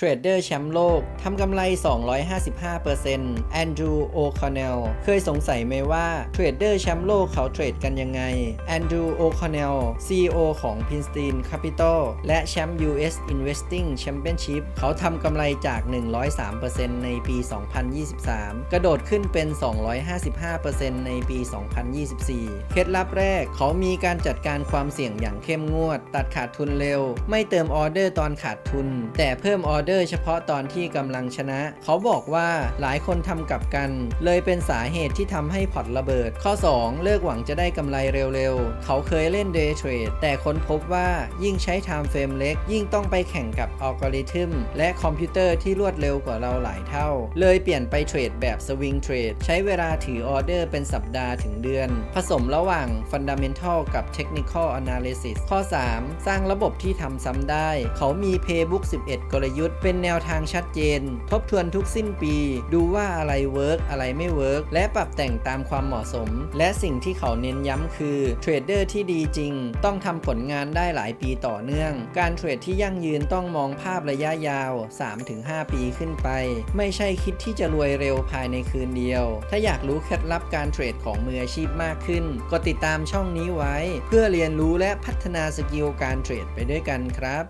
เทรดเดอร์แชมป์โลกทำกำไร 255%แอนดรูโอคอนเนลเคยสงสัยไหมว่าเทรดเดอร์แชมป์โลกเขาเทรดกันยังไงแอนดรูโอคอนเนล CEO ของ Princeton Capital และแชมป์ US Investing Championship เขาทำกำไรจาก 103%ในปี 2023 กระโดดขึ้นเป็น 255%ในปี 2024 เคล็ดลับแรกเขามีการจัดการความเสี่ยงอย่างเข้มงวด ตัดขาดทุนเร็ว ไม่เติมออเดอร์ตอนขาดทุน แต่เพิ่มออเดอร์เฉพาะตอนที่กำลังชนะ เขาบอกว่าหลายคนทำกับกัน เลยเป็นสาเหตุที่ทำให้พอร์ตระเบิด ข้อ 2 เลิกหวังจะได้กำไรเร็วๆ เขาเคยเล่นเดย์เทรดแต่ค้นพบว่ายิ่งใช้ time frame เล็ก ยิ่งต้องไปแข่งกับอัลกอริทึมและคอมพิวเตอร์ที่รวดเร็วกว่าเราหลายเท่า เลยเปลี่ยนไปเทรดแบบสวิงเทรดใช้เวลาถือออเดอร์เป็นสัปดาห์ถึงเดือน ผสมระหว่าง Fundamental กับ Technical Analysis ข้อ 3 สร้างระบบที่ทำซ้ำได้ เขามี Playbook 11 กลยุทธ์เป็นแนวทางชัดเจน ทบทวนทุกสิ้นปี ดูว่าอะไรเวิร์กอะไรไม่เวิร์กและปรับแต่งตามความเหมาะสม และสิ่งที่เขาเน้นย้ำคือเทรดเดอร์ที่ดีจริง ต้องทำผลงานได้หลายปีต่อเนื่อง การเทรดที่ยั่งยืนต้องมองภาพระยะยาว 3-5 ปีขึ้นไป ไม่ใช่คิดที่จะรวยเร็วภายในคืนเดียว ถ้าอยากรู้เคล็ดลับการเทรดของมืออาชีพมากขึ้น ก็ติดตามช่องนี้ไว้ เพื่อเรียนรู้และพัฒนาสกิลการเทรดไปด้วยกันครับ